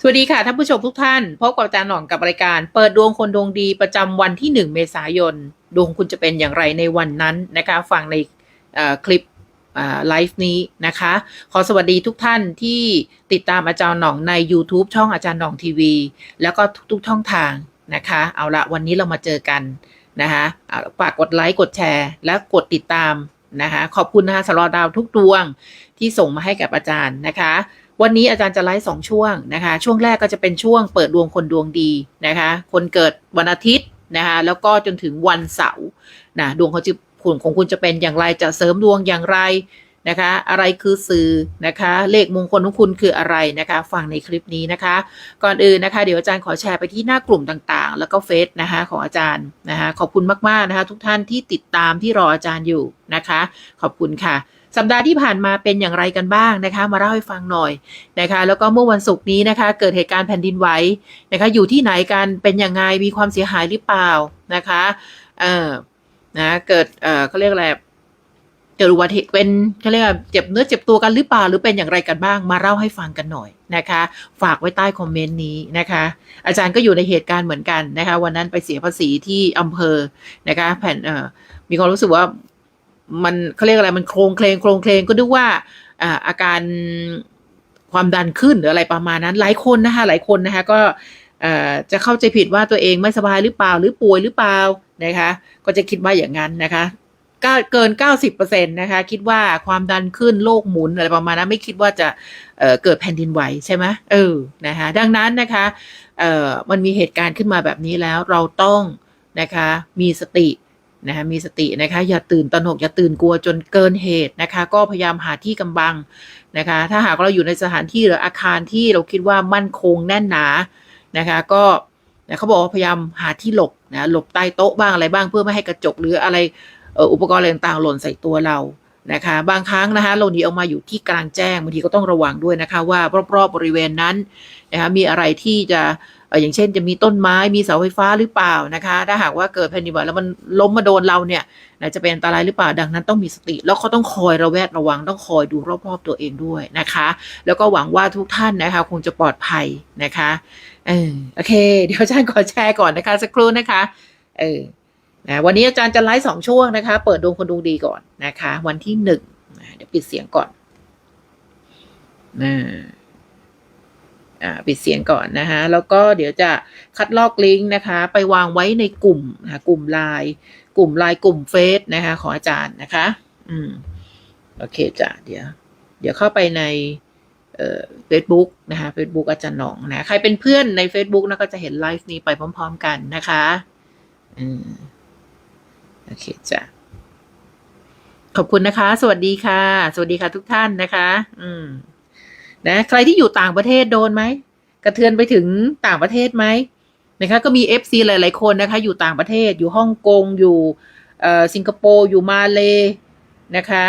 สวัสดีค่ะท่านผู้ชมทุกท่านพบกับอาจารย์หน่องกับรายการ เปิดดวงคนดวงดีประจำวันที่ 1 เมษายน ดวงคุณจะเป็นอย่างไรในวันนั้นนะคะฟังในคลิปไลฟ์นี้นะคะ ขอสวัสดีทุกท่านที่ติดตามอาจารย์หน่องใน YouTube ช่องอาจารย์หน่องทีวี แล้วก็ทุกๆช่องทางนะคะ เอาละวันนี้เรามาเจอกันนะคะฝากกดไลค์กดแชร์ และกดติดตามนะคะขอบคุณนะคะสำหรับดาวทุกดวงที่ส่งมาให้กับอาจารย์นะคะ วันนี้อาจารย์จะไลฟ์สองช่วงนะคะ ช่วงแรกก็จะเป็นช่วงเปิดดวงคนดวงดีนะคะ คนเกิดวันอาทิตย์นะคะแล้วก็จนถึงวันเสาร์นะดวงเขาจะคุณของคุณจะเป็นอย่างไรจะเสริมดวงอย่างไรนะคะ อะไรคือสื่อนะคะ เลขมงคลของคุณคืออะไรนะคะ ฟังในคลิปนี้นะคะ ก่อนอื่นนะคะ เดี๋ยวอาจารย์ขอแชร์ไปที่หน้ากลุ่มต่างๆ แล้วก็เฟซนะคะของอาจารย์นะคะ ขอบคุณมากๆนะคะ ทุกท่านที่ติดตามที่รออาจารย์อยู่นะคะ ขอบคุณค่ะ สัปดาห์ที่ผ่านมาเป็นอย่างไรกันบ้างนะคะ มาเล่าให้ฟังหน่อยนะคะ แล้วก็เมื่อวันศุกร์นี้นะคะ เกิดเหตุการณ์แผ่นดินไหวนะคะ อยู่ที่ไหนกันเป็นยังไงมีความเสียหายหรือเปล่านะคะเออนะเกิดเออเขาเรียกอะไรเกิดอุบัติเหตุเป็นเขาเรียกเจ็บเนื้อเจ็บตัวกันหรือเปล่าหรือเป็นอย่างไรกันบ้างมาเล่าให้ฟังกันหน่อยนะคะ ฝากไว้ใต้คอมเมนต์นี้นะคะ อาจารย์ก็อยู่ในเหตุการณ์เหมือนกันนะคะ วันนั้นไปเสียภาษีที่อำเภอนะคะ แผ่นเอ่อมีความรู้สึกว่า มันเขาเรียกอะไรมันโครงเคลงโครงเคลงก็นึกว่าอาการความดันขึ้นหรืออะไรประมาณนั้น หลายคนนะคะหลายคนนะคะก็จะเข้าใจผิดว่าตัวเองไม่สบายหรือเปล่าหรือป่วยหรือเปล่านะคะก็จะคิดว่าอย่างนั้นนะคะก็เกิน 90%นะคะคิดว่าความดันขึ้นโลกหมุนอะไรประมาณนั้นไม่คิดว่าจะเเกิดแผ่นดินไหวใช่ไหมเออนะคะดังนั้นนะคะมันมีเหตุการณ์ขึ้นมาแบบนี้แล้วเราต้องนะคะมีสติ นะคะมีสตินะคะอย่าตื่นตระหนกอย่าตื่นกลัวจนเกินเหตุนะคะ ก็พยายามหาที่กำบังนะคะ ถ้าหากเราอยู่ในสถานที่หรืออาคารที่เราคิดว่ามั่นคงแน่นหนานะคะ ก็นะเขาบอกว่าพยายามหาที่หลบนะหลบใต้โต๊ะบ้างอะไรบ้างเพื่อไม่ให้กระจกหรืออะไรอุปกรณ์อะไรต่างๆหล่นใส่ตัวเรานะคะ บางครั้งนะคะเราหนีออกมาอยู่ที่กลางแจ้งบางทีก็ต้องระวังด้วยนะคะว่ารอบๆบริเวณนั้นนะคะมีอะไรที่จะ อย่างเช่นจะมีต้นไม้มีเสาไฟฟ้าหรือเปล่านะคะ ถ้าหากว่าเกิดแผ่นดินไหวแล้วมันล้มมาโดนเราเนี่ยจะเป็นอันตรายหรือเปล่าดังนั้นต้องมีสติ แล้วเขาต้องคอยระแวดระวังต้องคอยดูรอบๆตัวเองด้วยนะคะ แล้วก็หวังว่าทุกท่านนะคะ คงจะปลอดภัยนะคะเออโอเค เดี๋ยวอาจารย์ขอแชร์ก่อนนะคะ สักครู่นะคะเออนะวันนี้อาจารย์จะไลฟ์สองช่วงนะคะ เปิดดวงคนดวงดีก่อนนะคะ วันที่หนึ่งเดี๋ยวปิดเสียงก่อนนะ อ่าปิดเสียงก่อนนะคะแล้วก็เดี๋ยวจะคัดลอกลิงก์นะคะ ไปวางไว้ในกลุ่มนะะกลุ่มไลน์กลุ่มไลน์กลุ่มเฟซนะคะของอาจารย์นะคะ อืมโอเคจ้ะเดี๋ยว เดี๋ยวเข้าไปในเอ่อเฟซบุ๊กนะคะเฟซบุ๊กอาจารย์หนองนะ ใครเป็นเพื่อนใน Facebook นะก็จะเห็นไลฟ์นี้ไปพร้อม ๆ กันนะคะอืมโอเคจ้ะขอบคุณนะคะ สวัสดีค่ะ สวัสดีค่ะทุกท่านนะคะ อืม นะใครที่อยู่ต่างประเทศโดนไหมกระเทือนไปถึงต่างประเทศไหมนะคะก็มีเอฟซีหลาย ๆ คนนะคะอยู่ต่างประเทศอยู่ฮ่องกงอยู่สิงคโปร์อยู่มาเลนะคะ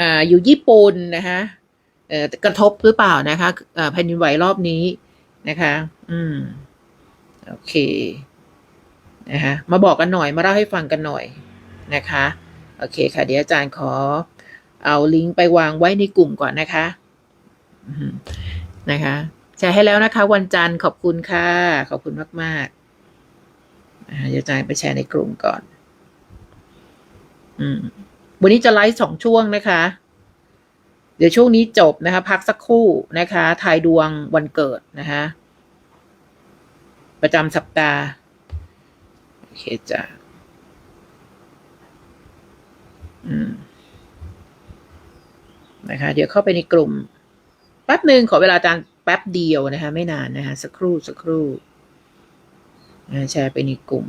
อ่าอยู่ญี่ปุ่นนะคะเอ่อกระทบหรือเปล่านะคะแผ่นดินไหวรอบนี้นะคะ อืมโอเคนะคะมาบอกกันหน่อยมาเล่าให้ฟังกันหน่อยนะคะ โอเคค่ะ เดี๋ยวอาจารย์ขอเอาลิงก์ไปวางไว้ในกลุ่มก่อนนะคะ นะคะ แชร์ให้แล้วนะคะ วันจันทร์ขอบคุณค่ะ ขอบคุณมากๆอ่าเดี๋ยวจารย์ไปแชร์ในกลุ่มก่อน อืม วันนี้จะไลฟ์สองช่วงนะคะ เดี๋ยวช่วงนี้จบนะคะ พักสักครู่นะคะทายดวงวันเกิดนะคะประจำสัปดาห์โอเคจ้ะอืมนะคะ เดี๋ยวเข้าไปในกลุ่ม แป๊บหนึ่งขอเวลาอาจารย์แป๊บเดียวนะคะ ไม่นานนะคะสักครู่สักครู่แชร์ไปในกลุ่ม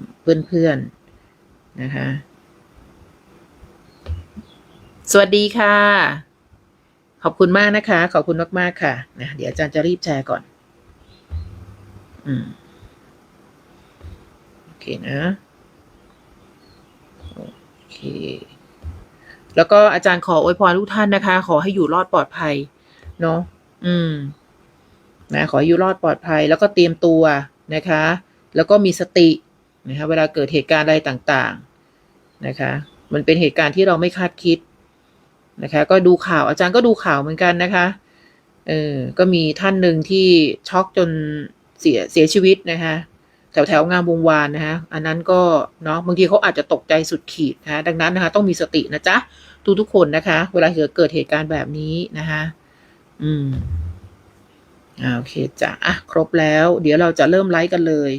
เพื่อนๆนะคะ สวัสดีค่ะ ขอบคุณมากนะคะ ขอบคุณมากๆค่ะนะเดี๋ยวอาจารย์จะรีบแชร์ก่อน อืมโอเคนะโอเค แล้วก็อาจารย์ขออวยพรทุกท่านนะคะ ขอให้อยู่รอดปลอดภัย เนาะ อืม นะ ขออยู่รอดปลอดภัย แล้วก็เตรียมตัวนะคะ แล้วก็มีสตินะคะเวลาเกิดเหตุการณ์อะไรต่างๆนะคะ มันเป็นเหตุการณ์ที่เราไม่คาดคิดนะคะ ก็ดูข่าวอาจารย์ก็ดูข่าวเหมือนกันนะคะเออก็มีท่านหนึ่งที่ช็อกจนเสียเสียชีวิตนะคะแถวแถวงามวงวานนะคะอันนั้นก็เนาะบางทีเขาอาจจะตกใจสุดขีดนะคะดังนั้นนะคะ ต้องมีสตินะจ๊ะทุกทุกคนนะคะ เวลาเกิดเกิดเหตุการณ์แบบนี้นะคะ อืมอ่าโอเคจ้ะอะครบแล้ว เดี๋ยวเราจะเริ่มไลฟ์กันเลย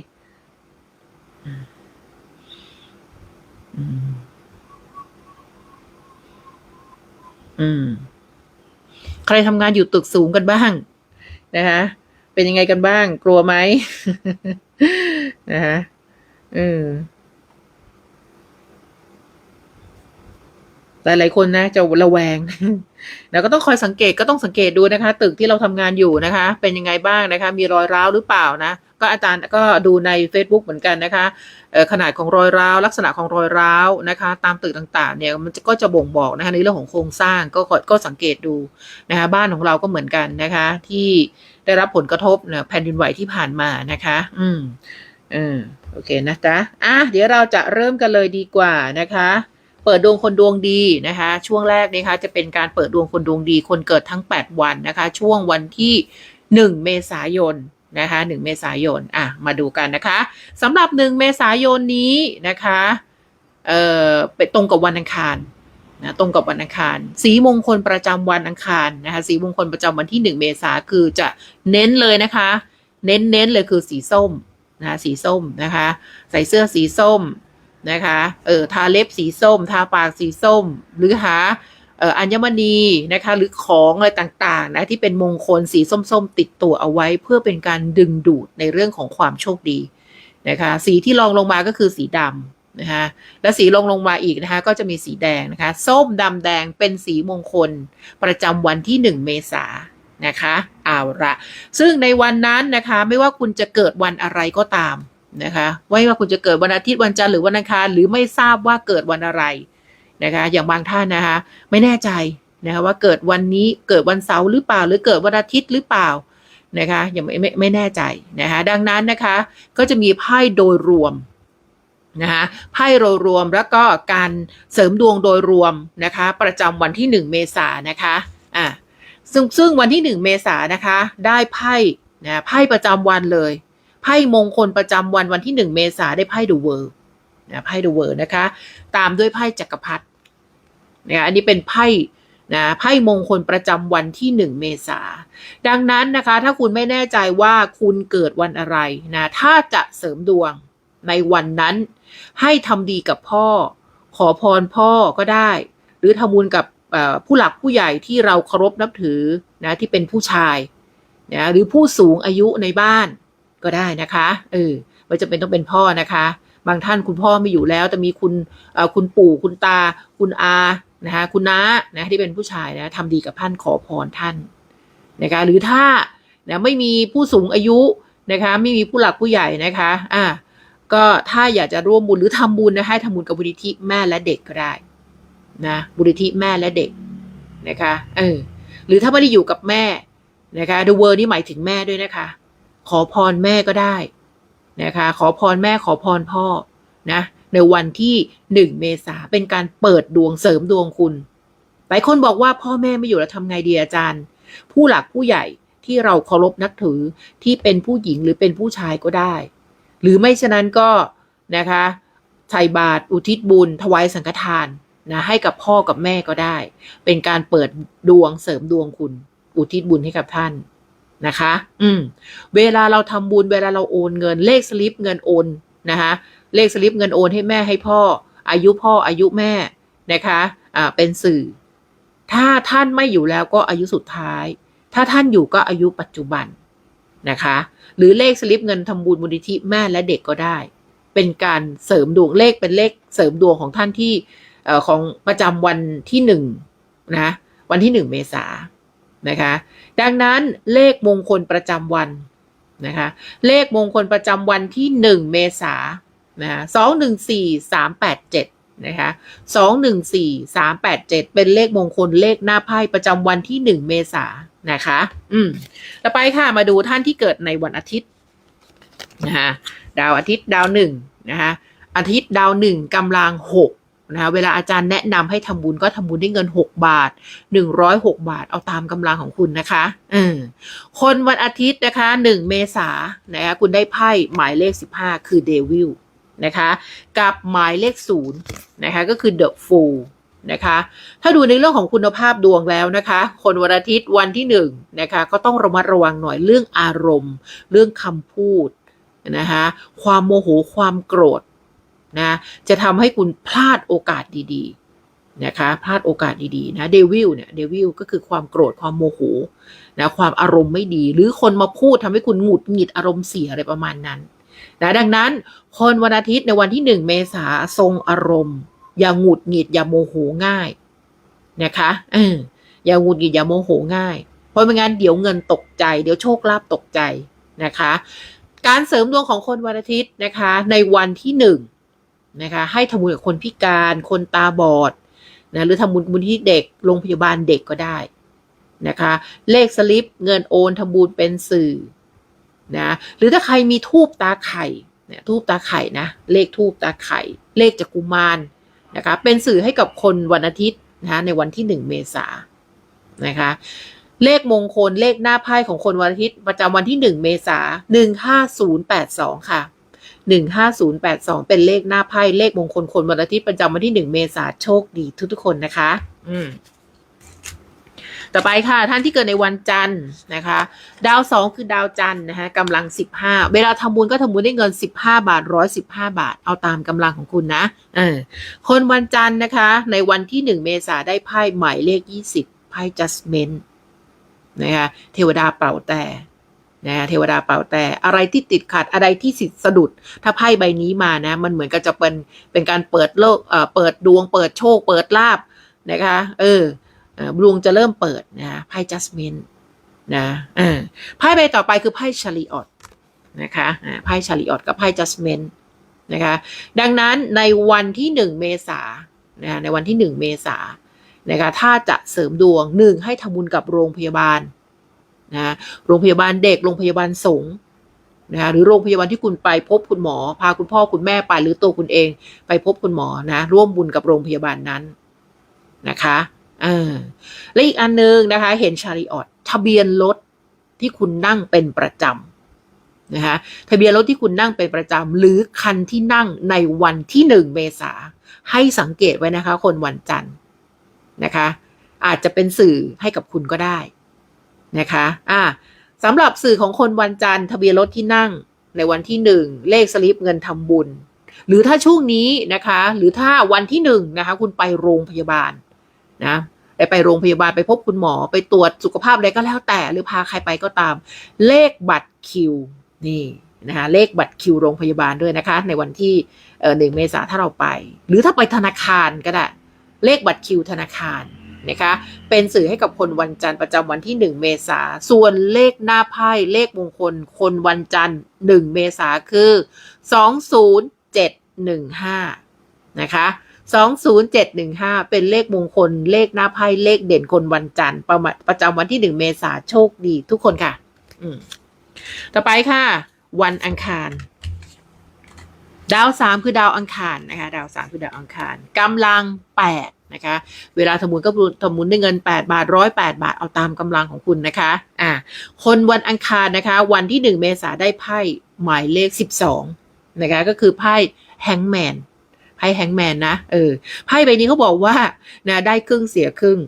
อืม อืม ใครทำงานอยู่ตึกสูงกันบ้าง นะคะเป็นยังไงกันบ้าง กลัวไหม นะคะเออ หลายๆคนนะจะระแวงแล้วก็ต้องคอยสังเกตก็ต้องสังเกตดูนะคะ ตึกที่เราทำงานอยู่นะคะ เป็นยังไงบ้างนะคะ มีรอยร้าวหรือเปล่านะ ก็อาจารย์ก็ดูใน Facebook เหมือนกันนะคะขนาดของรอยร้าว ลักษณะของรอยร้าวนะคะ ตามตึกต่างๆเนี่ยมันก็จะบ่งบอกนะคะในเรื่องของโครงสร้างก็ก็ก็สังเกตดูนะคะบ้านของเราก็เหมือนกันนะคะ ที่ได้รับผลกระทบเนี่ยแผ่นดินไหวที่ผ่านมานะคะ อืมเออโอเคนะจ๊ะอะเดี๋ยวเราจะเริ่มกันเลยดีกว่านะคะ เปิดดวงคนดวงดีนะคะ ช่วงแรกนะคะจะเป็นการเปิดดวงคนดวงดี คนเกิดทั้ง 8 วันนะคะ ช่วงวันที่ 1 เมษายนนะคะ1เมษายนอะมาดูกันนะคะสำหรับ 1 เมษายนนี้นะคะเอ่อเป็นตรงกับวันอังคารนะตรงกับวันอังคาร สีมงคลประจำวันอังคารนะคะ สีมงคลประจำวันที่ 1 เมษาคือจะเน้นเลยนะคะ เน้นเน้นเลยคือสีส้มนะะสีส้มนะคะ ใส่เสื้อสีส้ม นะคะ เออทาเล็บสีส้ม ทาปากสีส้ม หรือหาเอ่ออัญมณีนะคะ หรือของอะไรต่างๆนะที่เป็นมงคลสีส้มๆ ติดตัวเอาไว้เพื่อเป็นการดึงดูดในเรื่องของความโชคดีนะคะ สีที่รองลงมาก็คือสีดำนะคะและสีลงลงมาอีกนะคะก็จะมีสีแดงนะคะ ส้มดำแดงเป็นสีมงคลประจำวันที่ 1 เมษานนะคะเอาละซึ่งในวันนั้นนะคะไม่ว่าคุณจะเกิดวันอะไรก็ตาม นะคะไม่ว่าคุณจะเกิดวันอาทิตย์วันจันทร์หรือวันอังคารหรือไม่ทราบว่าเกิดวันอะไรนะคะอย่างบางท่านนะคะไม่แน่ใจนะคะว่าเกิดวันนี้เกิดวันเสาร์หรือเปล่า หรือเกิดวันอาทิตย์หรือเปล่านะคะยังไม่ไม่ไม่แน่ใจนะคะดังนั้นนะคะก็จะมีไพ่โดยรวมนะคะไพ่โดยรวมแล้วก็การเสริมดวงโดยรวมนะคะประจำวันที่ 1 เมษานะคะอะซึ่งซึ่งวันที่ 1 เมษานะคะได้ไพ่นะไพ่ประจำวันเลย ไพ่มงคลประจำวันวันที่ 1 เมษายนได้ไพ่ดูเวอร์นะไพ่ดูเวอร์นะคะ ตามด้วยไพ่จักรพรรดิเนี่ยอันนี้เป็นไพ่นะไพ่มงคลประจำวันที่ 1 เมษา ดังนั้นนะคะ ถ้าคุณไม่แน่ใจว่าคุณเกิดวันอะไรนะถ้าจะเสริมดวงในวันนั้น ให้ทำดีกับพ่อ ขอพรพ่อก็ได้ หรือทำบุญกับผู้หลักผู้ใหญ่ที่เราเคารพนับถือนะที่เป็นผู้ชายนะหรือผู้สูงอายุในบ้าน ก็ได้นะคะเออไม่จำเป็นต้องเป็นพ่อนะคะ บางท่านคุณพ่อไม่อยู่แล้ว แต่มีคุณคุณปู่คุณตา คุณอานะคะคุณน้านะที่เป็นผู้ชายนะทำดีกับท่านขอพรท่านนะคะหรือถ้านะไม่มีผู้สูงอายุนะคะไม่มีผู้หลักผู้ใหญ่นะคะอ่าก็ถ้าอยากจะร่วมบุญหรือทำบุญนะให้ทำบุญกับบุญที่แม่และเด็กก็ได้นะบุญที่แม่และเด็กนะคะเออหรือถ้าไม่ได้อยู่กับแม่นะคะ the word นี่หมายถึงแม่ด้วยนะคะ ขอพรแม่ก็ได้นะคะ ขอพรแม่ขอพรพ่อนะในวันที่หนึ่งเมษาเป็นการเปิดดวงเสริมดวงคุณหลายคนบอกว่าพ่อแม่ไม่อยู่แล้วทำไงดีอาจารย์ ผู้หลักผู้ใหญ่ที่เราเคารพนับถือที่เป็นผู้หญิงหรือเป็นผู้ชายก็ได้ หรือไม่ฉะนั้นก็นะคะใส่บาตรอุทิศบุญ ถวายสังฆทานนะให้กับพ่อกับแม่ก็ได้ เป็นการเปิดดวงเสริมดวงคุณ อุทิศบุญให้กับท่าน นะคะ อืม เวลาเราทำบุญเวลาเราโอนเงิน เลขสลิปเงินโอนนะคะ เลขสลิปเงินโอนให้แม่ให้พ่อ อายุพ่ออายุแม่นะคะ อ่า เป็นสื่อ ถ้าท่านไม่อยู่แล้วก็อายุสุดท้าย ถ้าท่านอยู่ก็อายุปัจจุบันนะคะ หรือเลขสลิปเงินทำบุญมูลนิธิแม่และเด็กก็ได้ เป็นการเสริมดวงเลขเป็นเลขเสริมดวงของท่านที่เอ่อของประจำวันที่หนึ่งนะ วันที่หนึ่งเมษา นะคะ ดังนั้นเลขมงคลประจำวันนะคะ เลขมงคลประจำวันที่หนึ่งเมษานะคะสองหนึ่งสี่สามแปดเจ็ดนะคะสองหนึ่งสี่สามแปดเจ็ดเป็นเลขมงคลเลขหน้าไพ่ประจำวันที่หนึ่งเมษานะคะ อืมต่อไปค่ะมาดูท่านที่เกิดในวันอาทิตย์นะคะดาวอาทิตย์ดาวหนึ่งนะคะอาทิตย์ดาวหนึ่งกำลังหก นะคะเวลาอาจารย์แนะนำให้ทำบุญก็ทำบุญด้วยเงิน 6 บาท 106 บาท เอาตามกำลังของคุณนะคะเออคนวันอาทิตย์นะคะ 1 เมษานะคะคุณได้ไพ่หมายเลข 15 คือเดวิลนะคะกับหมายเลข0นะคะก็คือ The Fool นะคะถ้าดูในเรื่องของคุณภาพดวงแล้วนะคะ คนวันอาทิตย์วันที่หนึ่งนะคะก็ต้องระมัดระวังหน่อยเรื่องอารมณ์ เรื่องคำพูดนะคะความโมโหความโกรธ นะจะทำให้คุณพลาดโอกาสดีๆนะคะพลาดโอกาสดีๆนะเดวิลเนี่ยเดวิลก็คือความโกรธความโมโหนะความอารมณ์ไม่ดี หรือคนมาพูดทำให้คุณหงุดหงิดอารมณ์เสียอะไรประมาณนั้นนะดังนั้นคนวันอาทิตย์ในวันที่หนึ่งเมษาทรงอารมณ์ อย่าหงุดหงิดอย่าโมโหง่ายนะคะเอออย่าหงุดหงิดอย่าโมโหง่าย เพราะไม่งั้นเดี๋ยวเงินตกใจ เดี๋ยวโชคลาภตกใจนะคะ การเสริมดวงของคนวันอาทิตย์นะคะ ในวันที่หนึ่ง นะคะให้ทำบุญกับคนพิการคนตาบอดนะหรือทำบุญบุญที่เด็กโรงพยาบาลเด็กก็ได้นะคะเลขสลิปเงินโอนทำบุญเป็นสื่อนะหรือถ้าใครมีทูบตาไข่เนี่ยทูบตาไข่นะเลขทูบตาไข่ เลขจากกุมารนะคะเป็นสื่อให้กับคนวันอาทิตย์นะคะในวันที่หนึ่งเมษานะคะเลขมงคลเลขหน้าไพ่ของคนวันอาทิตย์ประจำวันที่หนึ่งเมษาหนึ่งห้าศูนย์แปดสองค่ะ หนึ่งห้าศูนย์แปดสองเป็นเลขหน้าไพ่เลขมงคลคนวันอาทิตย์ประจำวันที่หนึ่งเมษาโชคดีทุกๆคนนะคะ อืมต่อไปค่ะ ท่านที่เกิดในวันจันทร์นะคะ ดาวสองคือดาวจันทร์นะคะกำลังสิบห้าเวลาทำบุญก็ทำบุญได้เงินสิบห้าบาทร้อยสิบห้าบาท เอาตามกำลังของคุณนะเออคนวันจันทร์นะคะ ในวันที่หนึ่งเมษาได้ไพ่หมายเลขยี่สิบไพ่ judgment นะคะเทวดาเป่าแต่ นะเทวดาเป่าแต่อะไรที่ติดขัดอะไรที่สิสะดุด ถ้าไพ่ใบนี้มานะ มันเหมือนกับจะเป็นเป็นการเปิดโลกเอ่อเปิดดวง เปิดโชค เปิดลาบนะคะ เออดวงจะเริ่มเปิดนะไพ่ judgment นะอไพ่ใบต่อไปคือไพ่ชาริออตนะคะอ่าไพ่ชาริออตกับไพ่ judgment นะคะ ดังนั้นในวันที่หนึ่งเมษานะในวันที่หนึ่งเมษานะคะถ้าจะเสริมดวงหนึ่งให้ทำบุญกับโรงพยาบาล นะโรงพยาบาลเด็ก โรงพยาบาลสงฆ์นะหรือโรงพยาบาลที่คุณไปพบคุณหมอ พาคุณพ่อคุณแม่ไปหรือตัวคุณเอง ไปพบคุณหมอนะ ร่วมบุญกับโรงพยาบาลนั้นนะคะเออและอีกอันนึงนะคะ เห็นชาริออตทะเบียนรถที่คุณนั่งเป็นประจำนะคะทะเบียนรถที่คุณนั่งเป็นประจำหรือคันที่นั่งในวันที่หนึ่งเมษาให้สังเกตไว้นะคะ คนวันจันทร์นะคะ อาจจะเป็นสื่อให้กับคุณก็ได้ นะคะอ่าสำหรับสื่อของคนวันจันทร์ทะเบียนรถที่นั่งในวันที่หนึ่งเลขสลิปเงินทำบุญ หรือถ้าช่วงนี้นะคะ หรือถ้าวันที่หนึ่งนะคะคุณไปโรงพยาบาลนะไปไปโรงพยาบาลไปพบคุณหมอไปตรวจสุขภาพอะไรก็แล้วแต่ หรือพาใครไปก็ตาม เลขบัตรคิวนี่นะคะเลขบัตรคิวโรงพยาบาลด้วยนะคะ ในวันที่หนึ่งเมษาถ้าเราไป หรือถ้าไปธนาคารก็ได้เลขบัตรคิวธนาคาร นะคะ เป็นสื่อให้กับคนวันจันทร์ประจำวันที่ 1 เมษา ส่วนเลขหน้าไพ่เลขมงคล คนวันจันทร์ 1 เมษาคือ 20715 นะคะ20715 เป็นเลขมงคล เลขหน้าไพ่เลขเด่นคนวันจันทร์ประประจำวันที่ 1 เมษาโชคดีทุกคนค่ะ ต่อไปค่ะ วันอังคาร ดาวสามคือดาวอังคารนะคะ ดาวสามคือดาวอังคารกำลังแปด นะคะ เวลาทำบุญก็ทำบุญด้วยเงิน 8 บาทร้อยแบาทเอาตามกำลังของคุณนะคะ อ่า คนวันอังคารนะคะ วันที่ 1 เมษาได้ไพ่หมายเลข 12นะคะก็คือไพ่แฮงแมนไพ่แฮงแมนนะเออไพ่ใบนี้เขาบอกว่านะได้ครึ่งเสียครึ่ง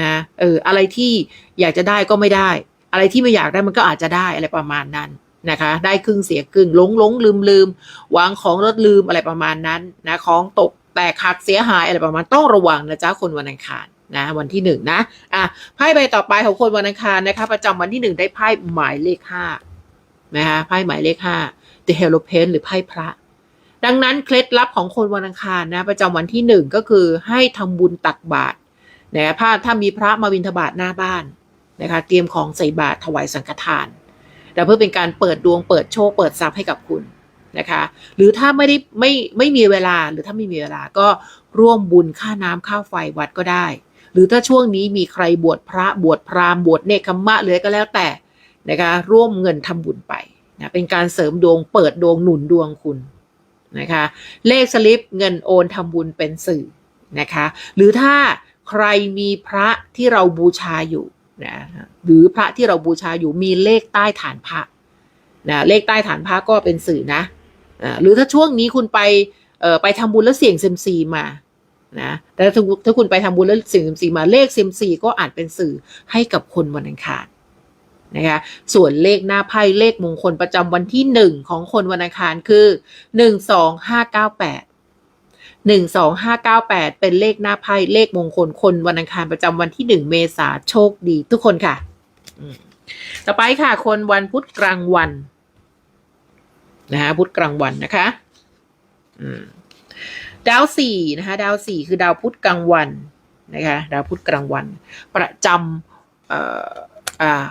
นะเอออะไรที่อยากจะได้ก็ไม่ได้ อะไรที่ไม่อยากได้มันก็อาจจะได้อะไรประมาณนั้นนะคะ ได้ครึ่งเสียครึ่งหลงหลงลืมลืมวางของรถลืมอะไรประมาณนั้นนะของตก แตกหักเสียหายอะไรประมาณต้องระวังนะจ๊ะคนวันอังคารนะวันที่หนึ่งนะอะไพ่ใบต่อไปของคนวันอังคารนะคะ ประจำวันที่หนึ่งได้ไพ่หมายเลขห้านะคะไพ่หมายเลขห้า The h e r o p e n หรือไพ่พระ ดังนั้นเคล็ดลับของคนวันอังคารนะ ประจำวันที่หนึ่งก็คือให้ทำบุญตักบาตรนะถ้าถ้ามีพระมาบิณฑบาตหน้าบ้านนะคะ เตรียมของใส่บาตรถวายสังฆทาน แต่เพื่อเป็นการเปิดดวงเปิดโชคเปิดทรัพย์ให้กับคุณ นะคะ หรือถ้าไม่ได้ไม่ไม่มีเวลาหรือถ้าไม่มีเวลาก็ร่วมบุญค่าน้ำค่าไฟวัดก็ได้ หรือถ้าช่วงนี้มีใครบวชพระบวชพราหมณ์บวชเนคขมะเลยก็แล้วแต่นะคะร่วมเงินทำบุญไปนะเป็นการเสริมดวงเปิดดวงหนุนดวงคุณนะคะเลขสลิปเงินโอนทำบุญเป็นสื่อนะคะหรือถ้าใครมีพระที่เราบูชาอยู่นะหรือพระที่เราบูชาอยู่มีเลขใต้ฐานพระนะเลขใต้ฐานพระก็เป็นสื่อนะ หรือถ้าช่วงนี้คุณไปไปทำบุญแล้วเสี่ยงเซมซีมานะแต่ถ้าถ้าคุณไปทำบุญแล้วเสี่ยงเซมซีมาเลขเซมซีก็อาจเป็นสื่อให้กับคนวันอังคารนะคะส่วนเลขหน้าไพ่เลขมงคลประจำวันที่หนึ่งของคนวันอังคารคือหนึ่งสองห้าเก้าแปดหนึ่งสองห้าเก้าแปดเป็นเลขหน้าไพ่เลขมงคลคนวันอังคารประจำวันที่หนึ่งเมษาโชคดีทุกคนค่ะต่อไปค่ะคนวันพุธกลางวัน นะคะพุธกลางวันนะคะดาวสี่นะคะดาวสี่คือดาวพุธกลางวันนะคะดาวพุธกลางวัน ประจำเอ่ออ่า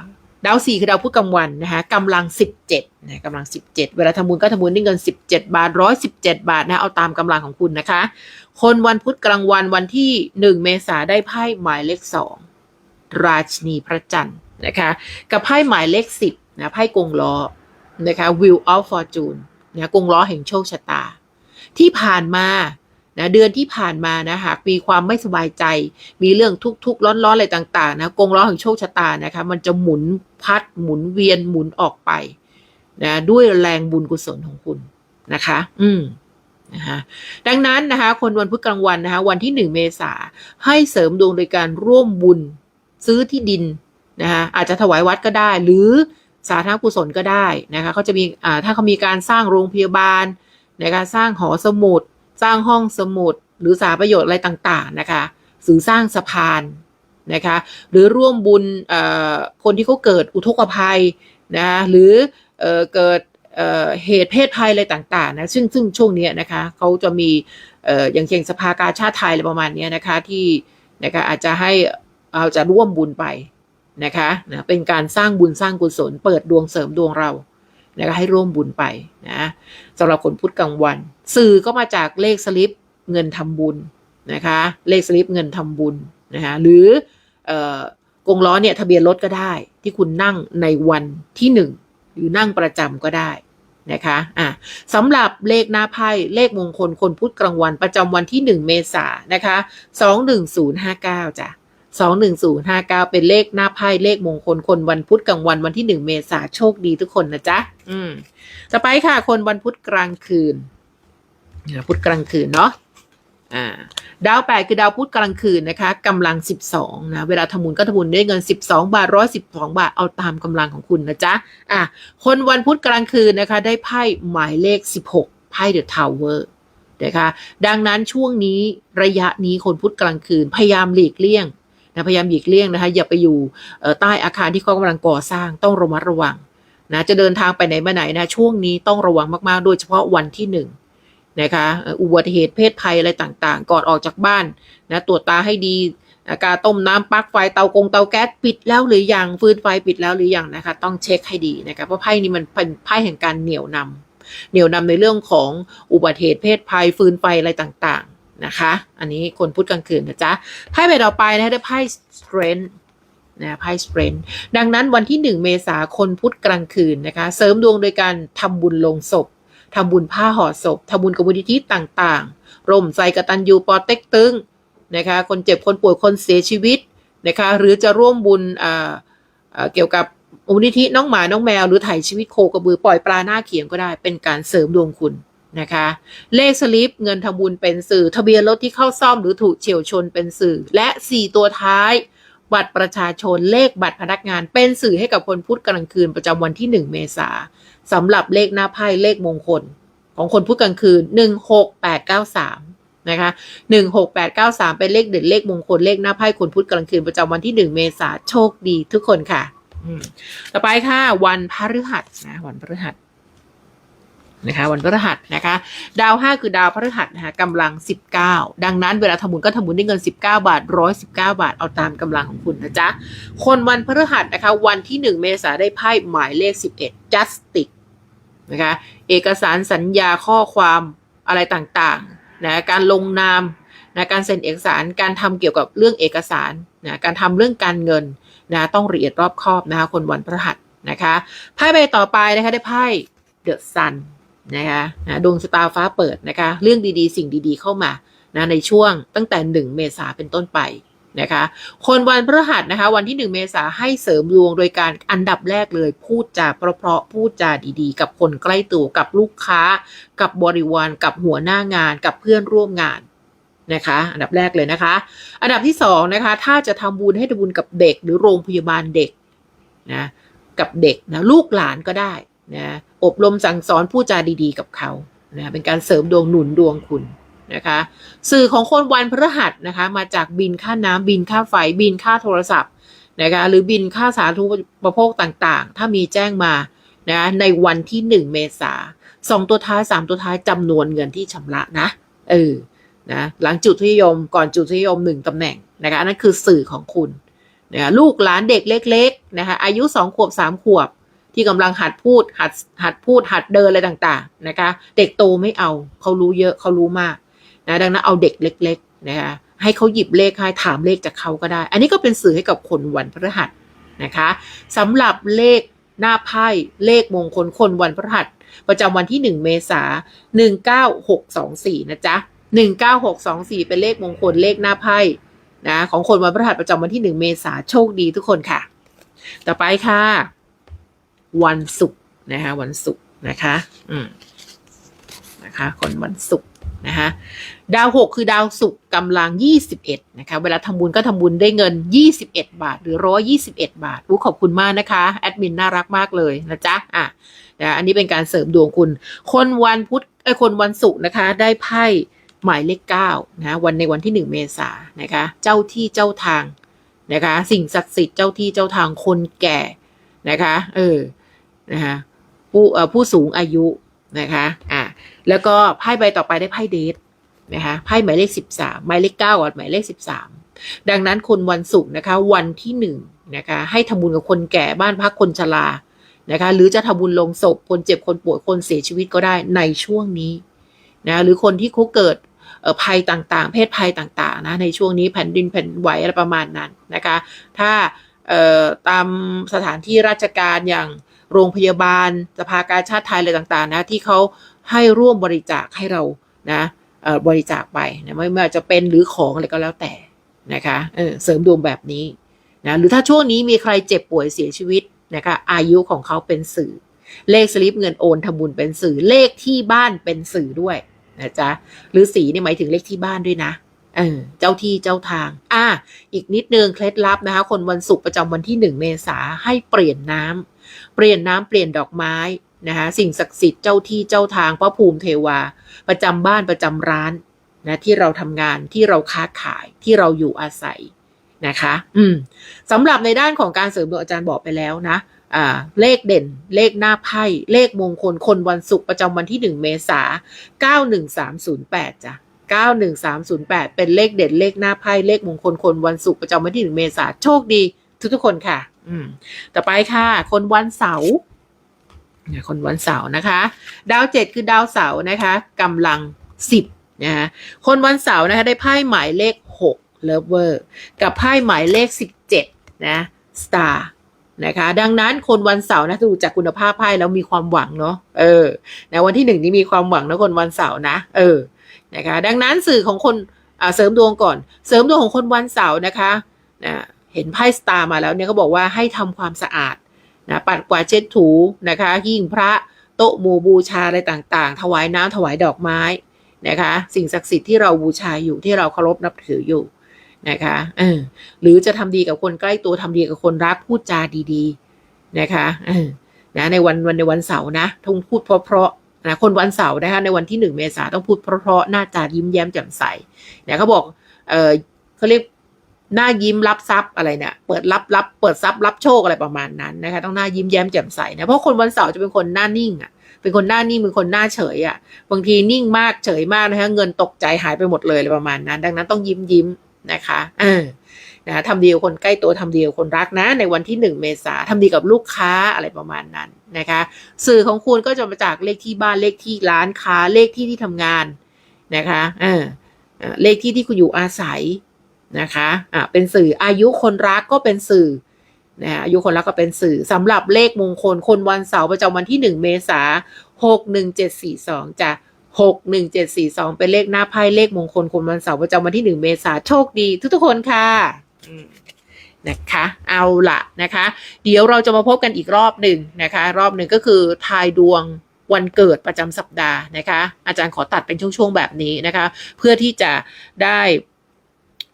ดาวสี่คือดาวพุธกลางวันนะคะกำลังสิบเจ็ดนะกำลังสิบเจ็ดเวลาทำบุญก็ทำบุญด้วยเงินสิบเจ็ดบาทร้อยสิบเจ็ดบาทนะเอาตามกำลังของคุณนะคะ คนวันพุธกลางวันวันที่หนึ่งเมษาได้ไพ่หมายเลขสองราชนีพระจันทร์นะคะ กับไพ่หมายเลขสิบนะไพ่กงล้อ นะคะ Wheel of Fortune นะกงล้อแห่งโชคชะตา ที่ผ่านมานะเดือนที่ผ่านมานะหากมีความไม่สบายใจ มีเรื่องทุกข์ๆร้อนๆอะไรต่าง ๆ นะกงล้อแห่งโชคชะตานะคะ มันจะหมุนพัดหมุนเวียนหมุนออกไปนะด้วยแรงบุญกุศลของคุณนะคะ อืมนะคะดังนั้นนะคะ คนวันพุธกลางวันนะคะ วันที่หนึ่งเมษาให้เสริมดวงโดยการร่วมบุญซื้อที่ดินนะคะอาจจะถวายวัดก็ได้ หรือ สาธารณกุศลก็ได้นะคะเขาจะมีถ้าเขามีการสร้างโรงพยาบาลนะคะสร้างหอสมุด สร้างห้องสมุด หรือสาประโยชน์อะไรต่างๆนะคะหรือสร้างสะพานนะคะหรือร่วมบุญคนที่เขาเกิดอุทกภัยนะหรือเออเกิดเเหตุเพศภัยอะไรต่างๆนะซึ่งซึ่งช่วงเนี้ยนะคะเขาจะมีอออย่างเช่นสภากาชาติไทยอะไรประมาณนี้นะคะที่นะคะอาจจะให้เราจะร่วมบุญไป นะคะนะเป็นการสร้างบุญสร้างกุศล เปิดดวงเสริมดวงเรานะคะให้ร่วมบุญไปนะสำหรับคนพุธกลางวัน สื่อก็มาจากเลขสลิปเงินทำบุญนะคะเลขสลิปเงินทำบุญนะคะหรืออกงล้อเนี่ยทะเบียนรถก็ได้ ที่คุณนั่งในวันที่หนึ่งหรือนั่งประจำก็ได้นะคะอะสำหรับเลขหน้าไพ่เลขมงคลคนพุธกลางวันประจำวันที่หนึ่งเมษายนนะคะสองหนึ่งศูนย์ห้าเก้าจ้ะ สองหนึ่งศูนย์ห้าเก้าเป็นเลขหน้าไพ่เลขมงคลคนวันพุธกลางวันวันที่หนึ่งเมษาโชคดีทุกคนนะจ๊ะ อืมต่อไปค่ะ คนวันพุธกลางคืนพุธกลางคืนเนาะอ่าดาวแปดคือดาวพุธกลางคืนนะคะกำลังสิบสองนะเวลาทำบุญก็ทำบุญด้วยเงินสิบสองบาทร้อยสิบสองบาทเอาตามกำลังของคุณนะจ๊ะอะคนวันพุธกลางคืนนะคะ ได้ไพ่หมายเลขสิบหกไพ่เดอะทาวเวอร์นะคะดังนั้นช่วงนี้ระยะนี้คนพุธกลางคืนพยายามหลีกเลี่ยง นะพยายามหลีกเลี่ยงนะคะอย่าไปอยู่ใต้อาคารที่เขากำลังก่อสร้างต้องระมัดระวังนะจะเดินทางไปไหนมาไหนนะช่วงนี้ต้องระวังมากๆ โดยเฉพาะวันที่หนึ่งนะคะอุบัติเหตุเพศภัยอะไรต่างๆ ก่อนออกจากบ้านนะตรวจตาให้ดีอาการต้มน้ำปลั๊กไฟเตากงเตาแก๊สปิดแล้วหรือยังฟืนไฟปิดแล้วหรือยังนะคะ ต้องเช็คให้ดีนะคะเพราะไพ่นี้มันเป็นไพ่แห่งการเหนี่ยวนำเหนี่ยวนำในเรื่องของอุบัติเหตุเพศภัยฟืนไฟอะไรต่างๆ นะคะ อันนี้คนพูดกลางคืนนะจ๊ะ ไพ่ใบต่อไปนะได้ไพ่ strength นะไพ่ strength ดังนั้นวันที่ 1 เมษาคนพุธกลางคืนนะคะ เสริมดวงโดยการทำบุญลงศพทำบุญผ้าห่อศพทำบุญกับมูลนิธิต่างๆ ร่มใส่กตันยูปอเต็กตึงนะคะ คนเจ็บคนป่วยคนเสียชีวิตนะคะ หรือจะร่วมบุญเกี่ยวกับมูลนิธิน้องหมาน้องแมวหรือถ่ายชีวิตโคกระบือปล่อยปลาหน้าเขียงก็ได้ เป็นการเสริมดวงคุณ นะคะ เลขสลิปเงินทำบุญเป็นสื่อ ทะเบียนรถที่เข้าซ่อมหรือถูกเฉียวชนเป็นสื่อ และ 4 ตัวท้าย บัตรประชาชนเลขบัตรพนักงานเป็นสื่อให้กับคนพุธกลางคืนประจำวันที่ 1 เมษาสำหรับเลขหน้าไพ่เลขมงคล ของคนพุธกลางคืน 16893นะคะ16893เป็นเลขเด่นเลขมงคลเลขหน้าไพ่คนพุธกลางคืนประจำวันที่1เมษาโชคดีทุกคนค่ะต่อไปค่ะ วันพฤหัสนะวันพฤหัส นะคะวันพฤหัสนะคะ ดาว 5 คือดาวพฤหัสนะคะกำลัง 19 ดังนั้นเวลาทำบุญก็ทำบุญด้วยเงิน 19 บาท 119 บาท เอาตามกำลังของคุณนะจ๊ะ คนวันพฤหัสนะคะ วันที่ 1 เมษาได้ไพ่หมายเลข 11 justice นะคะเอกสารสัญญาข้อความอะไรต่างๆนะการลงนามนะการเซ็นเอกสารการทำเกี่ยวกับเรื่องเอกสารนะการทำเรื่องการเงินนะต้องละเอียดรอบคอบนะคะคนวันพฤหัสนะคะไพ่ใบต่อไปนะคะได้ไพ่เดอะซัน นะคะนะดวงชะตาฟ้าเปิดนะคะ เรื่องดีๆ สิ่งดีๆเข้ามานะในช่วงตั้งแต่ 1 เมษาเป็นต้นไปนะคะ คนวันพฤหัสนะคะ วันที่ 1 เมษาให้เสริมดวงโดยการอันดับแรกเลยพูดจาเพราะๆพูดจาดีๆ กับคนใกล้ตัวกับลูกค้า กับบริวารกับหัวหน้างานกับเพื่อนร่วมงานนะคะ อันดับแรกเลยนะคะ อันดับที่สองนะคะ ถ้าจะทำบุญให้ทำบุญกับเด็กหรือโรงพยาบาลเด็กนะกับเด็กนะลูกหลานก็ได้ นะอบรมสั่งสอนพูดจาดีๆ กับเขานะเป็นการเสริมดวงหนุนดวงคุณนะคะสื่อของคนวันพฤหัสนะคะมาจากบินค่าน้ำบินค่าไฟบินค่าโทรศัพท์นะคะหรือบินค่าสาธารณูปโภคต่างๆ ถ้ามีแจ้งมานะในวันที่ 1 เมษาสองตัวท้ายสามตัวท้ายจำนวนเงินที่ชำระนะเออนะหลังจุดทนิยมก่อนจุดทนิยมหนึ่งตำแหน่งนะคะอันนั้นคือสื่อของคุณนะะลูกหลานเด็กเล็กๆนะคะอายุสองขวบสามขวบ ที่กำลังหัดพูดหัดหัดพูดหัดเดินอะไรต่างๆนะคะ เด็กโตไม่เอาเขารู้เยอะเขารู้มากนะดังนั้นเอาเด็กเล็กๆนะคะให้เขาหยิบเลขให้ถามเลขจากเขาก็ได้ อันนี้ก็เป็นสื่อให้กับคนวันพฤหัสนะคะสำหรับเลขหน้าไพ่เลขมงคลคนวันพฤหัส ประจำวันที่ 1 เมษา19624 นะจ๊ะ 19624 เป็นเลขมงคลเลขหน้าไพ่นะของคนวันพฤหัสประจำวันที่ 1 เมษาโชคดีทุกคนค่ะ ต่อไปค่ะ วันศุกร์นะคะวันศุกร์นะคะอืมนะคะคนวันศุกร์นะคะดาวหกคือดาวศุกร์กำลัง21นะคะเวลาทำบุญก็ทำบุญได้เงิน21บเอ็ดบาท หรือ121บาทอู้ขอบคุณมากนะคะแอดมินน่ารักมากเลยนะจ๊ะอะนะอันนี้เป็นการเสริมดวงคุณ คนวันพุธเอ้คนวันศุกร์นะคะ ได้ไพ่หมายเลขเก้านะวันในวันที่หนึ่งเมษานะคะ เจ้าที่เจ้าทางนะคะ สิ่งศักดิ์สิทธิ์เจ้าที่เจ้าทางคนแก่นะคะ เออ นะคะผู้ผู้สูงอายุนะคะอะแล้วก็ไพ่ใบต่อไปได้ไพ่เดทนะคะไพ่หมายเลขสิบสามหมายเลขเก้ากับหมายเลขสิบสามดังนั้นคนวันศุกร์นะคะ วันที่หนึ่งนะคะให้ทำบุญกับคนแก่บ้านพักคนชรานะคะหรือจะทำบุญลงศพคนเจ็บคนป่วยคนเสียชีวิตก็ได้ในช่วงนี้นะหรือคนที่เขาเกิดเอ่อภัยต่างๆ เพศภัยต่างๆนะในช่วงนี้แผ่นดินแผ่นไหวอะไรประมาณนั้นนะคะ ถ้าตามสถานที่ราชการอย่าง โรงพยาบาล สภากาชาติไทยอะไรต่างๆนะที่เขาให้ร่วมบริจาคให้เรานะบริจาคไปนะไม่ว่าจะเป็นหรือของอะไรก็แล้วแต่นะคะเเสริมดวงแบบนี้นะหรือถ้าช่วงนี้มีใครเจ็บป่วยเสียชีวิตนะคะอายุของเขาเป็นสื่อ เลขสลิปเงินโอนทำบุญเป็นสื่อเลขที่บ้านเป็นสื่อด้วยนะจ๊ะหรือสีนี่หมายถึงเลขที่บ้านด้วยนะเออเจ้าที่เจ้าทาง อะอีกนิดนึงเคล็ดลับนะคะ คนวันศุกร์ประจำวันที่หนึ่งเมษาให้เปลี่ยนน้ำ เปลี่ยนน้ำเปลี่ยนดอกไม้นะคะสิ่งศักดิ์สิทธิ์เจ้าที่เจ้าทางพระภูมิเทวา ประจำบ้านประจำร้านนะที่เราทำงานที่เราค้าขายที่เราอยู่อาศัยนะคะ อืมสำหรับในด้านของการเสริมดวงอาจารย์บอกไปแล้วนะอ่าเลขเด่น เลขหน้าไพ่เลขมงคลคนวันศุกร์ประจำวันที่ 1 เมษา91308จ้ะ91308 เป็นเลขเด่นเลขหน้าไพ่เลขมงคลคนวันศุกร์ประจำวันที่ 1 เมษาโชคดีทุกทุกคนค่ะ อืมต่อไปค่ะ คนวันเสาร์เนี่ยคนวันเสาร์นะคะ ดาวเจ็ดคือดาวเสาร์นะคะกำลังสิบนะคะคนวันเสาร์นะคะได้ไพ่หมายเลขหกเลเวอร์กับไพ่หมายเลขสิบเจ็ดนะสตาร์นะคะดังนั้นคนวันเสาร์นะดูจากคุณภาพไพ่แล้วมีความหวังเนาะเออนะวันที่หนึ่งนี้มีความหวังนะคนวันเสาร์นะเออนะคะดังนั้นสื่อของคนเสริมดวงก่อน เสริมดวงของคนวันเสาร์นะคะนะ เห็นไพ่สตาร์มาแล้วเนี่ยเขาบอกว่าให้ทำความสะอาดนะปัดกวาดเช็ดถูนะคะหิ้งพระโต๊ะหมู่บูชาอะไรต่างๆ ถวายน้ำถวายดอกไม้นะคะ สิ่งศักดิ์สิทธิ์ที่เราบูชาอยู่ที่เราเคารพนับถืออยู่นะคะเออหรือจะทำดีกับคนใกล้ตัวทำดีกับคนรักพูดจาดีๆนะคะเออนะในวันวันในวันเสาร์นะต้องพูดเพราะๆนะคนวันเสาร์นะคะในวันที่หนึ่งเมษาต้องพูดเพราะๆหน้าตายิ้มแย้มแจ่มใสเนี่ยเขาบอกเออเขาเรียก หน้ายิ้มรับทรัพย์อะไรเนี่ยเปิดรับรับเปิดทรัพย์รับโชคอะไรประมาณนั้นนะคะต้องหน้ายิ้มแย้มแจ่มใสนะเพราะคนวันเสาร์จะเป็นคนหน้านิ่งอะเป็นคนหน้านิ่งเป็นคนหน้าเฉยอะบางทีนิ่งมากเฉยมากนะคะเงินตกใจหายไปหมดเลยอะไรประมาณนั้น ดังนั้นต้องยิ้มยิ้มนะคะเออนะทำดีกับคนใกล้ตัวทำดีกับคนรักนะ ในวันที่หนึ่งเมษาทำดีกับลูกค้าอะไรประมาณนั้นนะคะ สื่อของคุณก็จะมาจากเลขที่บ้านเลขที่ร้านค้าเลขที่ที่ทำงานนะคะเออเอ่อเลขที่ที่คุณอยู่อาศัย นะคะอะเป็นสื่ออายุคนรักก็เป็นสื่อนะอายุคนรักก็เป็นสื่อสำหรับเลขมงคลคนวันเสาร์ประจำวันที่หนึ่งเมษาหกหนึ่งเจ็ดสี่สองจะหกหนึ่งเจ็ดสี่สองเป็นเลขหน้าไพ่เลขมงคลคนวันเสาร์ประจำวันที่หนึ่งเมษาโชคดีทุกๆคนค่ะอืมนะคะเอาละนะคะ เดี๋ยวเราจะมาพบกันอีกรอบหนึ่งนะคะ รอบหนึ่งก็คือทายดวงวันเกิดประจำสัปดาห์นะคะ อาจารย์ขอตัดเป็นช่วงๆแบบนี้นะคะ เพื่อที่จะได้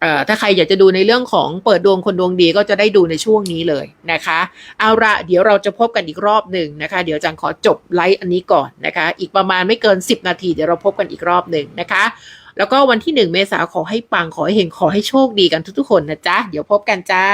เอ่อถ้าใครอยากจะดูในเรื่องของเปิดดวงคนดวงดีก็จะได้ดูในช่วงนี้เลยนะคะ เอาละเดี๋ยวเราจะพบกันอีกรอบหนึ่งนะคะ เดี๋ยวจังขอจบไลฟ์อันนี้ก่อนนะคะ อีกประมาณไม่เกิน 10 นาทีเดี๋ยวเราพบกันอีกรอบหนึ่งนะคะ แล้วก็วันที่ 1 เมษาขอให้ปังขอให้เห็นขอให้โชคดีกันทุกๆคนนะจ๊ะ เดี๋ยวพบกันจ้า